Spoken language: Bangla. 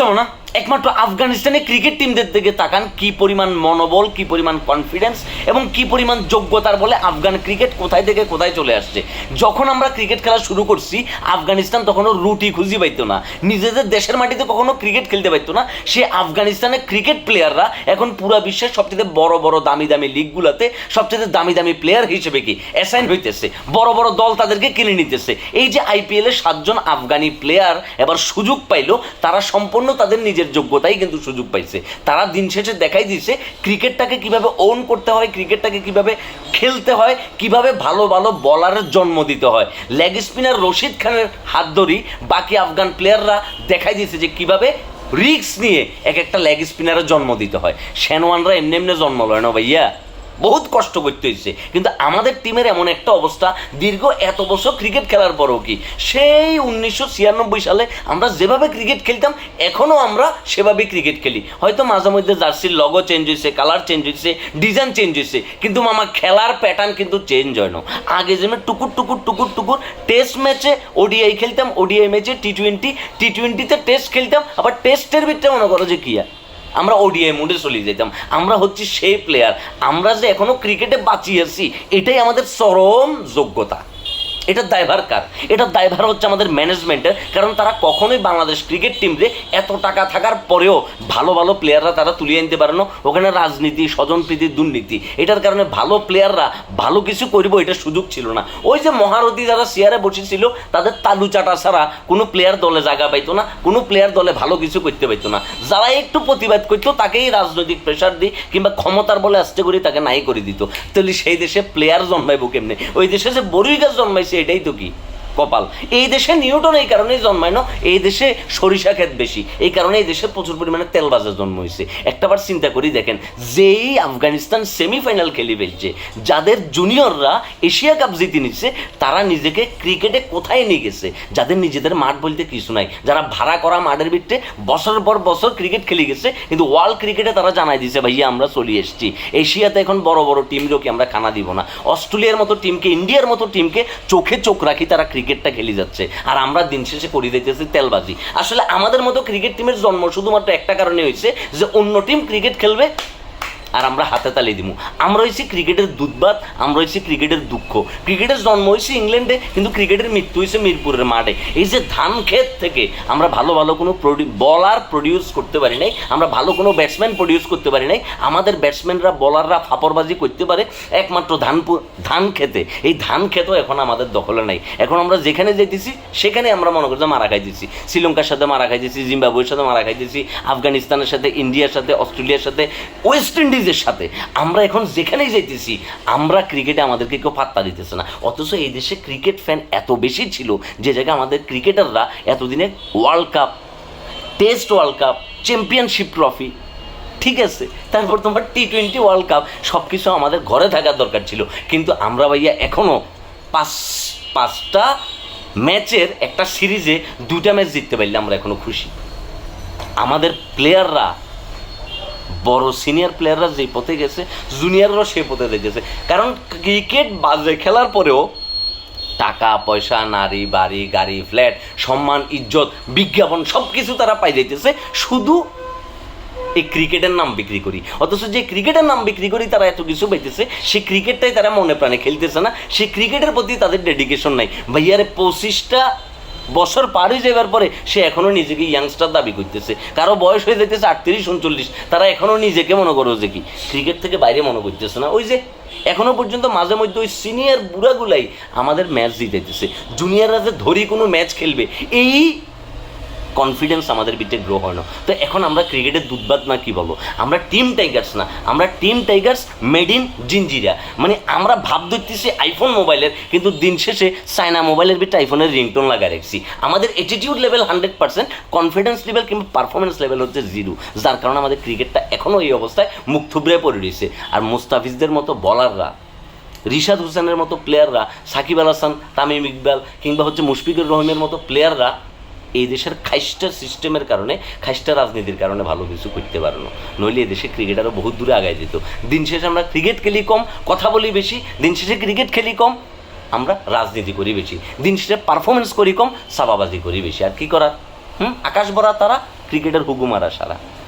লজ্জাও না একমাত্র আফগানিস্তানের ক্রিকেট টিমদের দিকে তাকান। কি পরিমাণ মনোবল, কি পরিমাণ কনফিডেন্স এবং কি পরিমাণ যোগ্যতার বলে আফগান ক্রিকেট কোথায় থেকে কোথায় চলে আসছে। যখন আমরা ক্রিকেট খেলা শুরু করছি, আফগানিস্তান তখনও রুটি খুঁজি পাইতো না। নিজেদের দেশের মাটিতে কখনো ক্রিকেট খেলতে পারতো না। সে আফগানিস্তানের ক্রিকেট প্লেয়াররা এখন পুরো বিশ্বের সবচেয়ে বড় বড়, দামি দামি লিগগুলোতে সবচেয়ে দামি দামি প্লেয়ার হিসেবে কি অ্যাসাইন হইতেছে। বড় বড় দল তাদেরকে কিনে নিতেছে। এই যে আইপিএল সাতজন আফগানি প্লেয়ার এবার সুযোগ পাইলো, তারা সম্পূর্ণ তাদের নিজের যোগ্যতাই কিন্তু সুযোগ পাইছে। তারা দিন শেষে দেখাই দিয়েছে ক্রিকেটটাকে কীভাবে ওন করতে হয়, ক্রিকেটটাকে কীভাবে খেলতে হয়, কীভাবে ভালো ভালো বলারের জন্ম দিতে হয়। লেগ স্পিনার রশিদ খানের হাত ধরি বাকি আফগান প্লেয়াররা দেখাই দিয়েছে যে কীভাবে রিক্স নিয়ে এক একটা লেগ স্পিনারের জন্ম দিতে হয়। শ্যানওয়ানরা এমনি এমনি জন্ম লয় না ভাইয়া? বহুত কষ্ট করতে হয়েছে। কিন্তু আমাদের টিমের এমন একটা অবস্থা, দীর্ঘ এত বছর ক্রিকেট খেলার পরও কি? সেই উনিশশো ছিয়ানব্বই সালে আমরা যেভাবে ক্রিকেট খেলতাম, এখনও আমরা সেভাবেই ক্রিকেট খেলি। হয়তো মাঝে মধ্যে জার্সির লগো চেঞ্জ হয়েছে কালার চেঞ্জ হয়েছে ডিজাইন চেঞ্জ হয়েছে, কিন্তু মামা খেলার প্যাটার্ন কিন্তু চেঞ্জ হয় না। আগে যেমন টুকুর টুকুর টুকুর টুকুর টেস্ট ম্যাচে ওডিআই খেলতাম ওডিআই ম্যাচে টি টোয়েন্টি টি টোয়েন্টিতে টেস্ট খেলতাম, আবার টেস্টের ভিতরে মনে করো যে কি আর? আমরা ওডিআই মোডে চলে যেতাম আমরা হচ্ছি সেই প্লেয়ার আমরা যে এখনও ক্রিকেটে বাঁচিয়েছি এটাই আমাদের চরম যোগ্যতা। এটা দায়ভার কার এটা দায়ভার হচ্ছে আমাদের ম্যানেজমেন্টের কারণ তারা কখনোই বাংলাদেশ ক্রিকেট টিমরে এত টাকা থাকার পরেও ভালো ভালো প্লেয়াররা তারা তুলিয়ে আনতে পারে না। ওখানে রাজনীতি, স্বজনপ্রীতি, দুর্নীতি, এটার কারণে ভালো প্লেয়াররা ভালো কিছু করব এটা সুযোগ ছিল না। ওই যে মহারথী যারা চেয়ারে বসেছিল, তাদের তালু চাটা ছাড়া কোনো প্লেয়ার দলে জায়গা পাইতো না, কোনো প্লেয়ার দলে ভালো কিছু করতে পারতো না। যারা একটু প্রতিবাদ করতো, তাকেই রাজনৈতিক প্রেশার দিই কিংবা ক্ষমতার বলে আসতে করি তাকে নাই করে দিত। তাহলে সেই দেশে প্লেয়ার জন্মাইবো কেমনে? ওই দেশে যে বড়ই গাছ জন্মাইছে এটাই তো কি? কপাল। এই দেশে নিউটন এই কারণেই জন্মায়, না? এই দেশে সরিষা ক্ষেত বেশি। এই কারণে এই দেশে প্রচুর পরিমাণে তেল বাজার জন্ম হয়েছে। একটাবার চিন্তা করি দেখেন, যেই আফগানিস্তান সেমিফাইনাল খেলি ফেলছে, যাদের জুনিয়ররা এশিয়া কাপ জিতে নিচ্ছে তারা নিজেকে ক্রিকেটে কোথায় নিয়ে গেছে? যাদের নিজেদের মাঠ বলতে কিছু নাই। যারা ভাড়া করা মাঠের ভিত্তে বছরের পর বছর ক্রিকেট খেলে গেছে, কিন্তু ওয়ার্ল্ড ক্রিকেটে তারা জানাই দিছে, ভাইয়া, আমরা চলে এসেছি। এশিয়াতে এখন বড় বড় টিমকেও কি আমরা খানা দিব না। অস্ট্রেলিয়ার মতো টিমকে, ইন্ডিয়ার মতো টিমকে চোখে চোখ রাখি তারা ক্রিকেটটা খেলি যাচ্ছে। আর আমরা দিন শেষে করি দিতেছি তেলবাজি। আসলে আমাদের মতো ক্রিকেট টিমের জন্ম শুধুমাত্র একটা কারণে হয়েছে যে অন্য টিম ক্রিকেট খেলবে আর আমরা হাতে তালি দিব আমরা হয়েছি ক্রিকেটের দুধবাত আমরা হয়েছি ক্রিকেটের দুঃখ। ক্রিকেটের জন্ম হয়েছে ইংল্যান্ডে, কিন্তু ক্রিকেটের মৃত্যু হয়েছে মিরপুরের মাঠে। এই যে ধান ক্ষেত থেকে আমরা ভালো ভালো কোনো বলার প্রডিউস করতে পারি নাই, আমরা ভালো কোনো ব্যাটসম্যান প্রডিউস করতে পারি নাই, আমাদের ব্যাটসম্যানরা বলাররা ফাপরবাজি করতে পারে একমাত্র ধান ধান খেতে এই ধান খেতেও এখন আমাদের দখলে নাই। এখন আমরা যেখানে যেতেছি, সেখানে আমরা মনে করছি মারা খাইতেছি। শ্রীলঙ্কার সাথে মারা খাইতেছি, জিম্বাবুয়ের সাথে মারা খাইতেছি, আফগানিস্তানের সাথে, ইন্ডিয়ার সাথে, অস্ট্রেলিয়ার সাথে, ওয়েস্ট ইন্ডিজের সাথে। আমরা এখন যেখানেই যাইতেছি, আমরা ক্রিকেটে আমাদেরকে কেউ পাত্তা দিতেছে না। অথচ এই দেশে ক্রিকেট ফ্যান এত বেশি ছিল যে জায়গায় আমাদের ক্রিকেটাররা এতদিনে world cup test world cup championship trophy ঠিক আছে? তারপর তোমার টি টোয়েন্টি ওয়ার্ল্ড কাপ সব কিছু আমাদের ঘরে থাকার দরকার ছিল। কিন্তু আমরা ভাইয়া এখনও পাঁচ, পাঁচটা ম্যাচের একটা সিরিজে দুটা ম্যাচ জিততে পারলে আমরা এখনও খুশি। আমাদের প্লেয়াররা বড় সিনিয়র প্লেয়াররা যে পথে গেছে জুনিয়ররাও সেই পথে গেছে। কারণ ক্রিকেট বাজে খেলার পরেও টাকা, পয়সা, নারী, বাড়ি, গাড়ি ফ্ল্যাট সম্মান, ইজ্জত, বিজ্ঞাপন সব কিছু তারা পাই যাইতেছে। শুধু এই ক্রিকেটের নাম বিক্রি করি। অথচ যে ক্রিকেটের নাম বিক্রি করি, তারা এত কিছু পাইতেছে, সেই ক্রিকেটটাই তারা মনে প্রাণে খেলতেছে না। সেই ক্রিকেটের প্রতি তাদের ডেডিকেশন নাই। ভাইয়ারে পঁচিশটা বছর পার যাবার পরে সে এখনও নিজেকে ইয়াংস্টার দাবি করতেছে। কারও বয়স হয়ে যেতেছে আটত্রিশ, উনচল্লিশ, তারা এখনও নিজেকে মনে করো যে কি ক্রিকেট থেকে বাইরে মনে করতেছে না। ওই যে এখনও পর্যন্ত মাঝে মধ্যে ওই সিনিয়র বুড়াগুলাই আমাদের ম্যাচ জিতেছে জুনিয়ররা যে ধরি কোনো ম্যাচ খেলবে, এই কনফিডেন্স আমাদের ভিতরে গ্রো হয় না। তো এখন আমরা ক্রিকেটের দুধবাদ না কি বলব? আমরা টিম টাইগার্স না। আমরা team tigers made in Jinjira মানে আমরা ভাব ধরতেছি আইফোন মোবাইলের কিন্তু দিন শেষে চায়না মোবাইলের ভিতরে আইফোনের রিংটোন লাগাই রাখছি। আমাদের attitude level hundred percent confidence level কিংবা পারফরমেন্স লেভেল হচ্ছে জিরো যার কারণে আমাদের ক্রিকেটটা এখনও এই অবস্থায় মুখ থুবড়ে পড়ে রয়েছে। আর মুস্তাফিজদের মতো বলাররা রিশাদ হোসেনের মতো প্লেয়াররা সাকিব আল হাসান, তামিম ইকবাল কিংবা হচ্ছে মুশফিকুর রহিমের মতো প্লেয়াররা এই দেশের খাইস্টার সিস্টেমের কারণে খাইস্টার রাজনীতির কারণে ভালো কিছু করতে পারে নইলে দেশে ক্রিকেট আরও বহুত দূরে আগায় যেত। দিন শেষে আমরা ক্রিকেট খেলি কম, কথা বলি বেশি, দিন শেষে ক্রিকেট খেলি কম, আমরা রাজনীতি করি বেশি। দিন শেষে পারফরমেন্স করি কম সাবাবাজি করি বেশি। আর কি করার? হুম? আকাশ বরা তারা, ক্রিকেটের হুকুমারা সারা।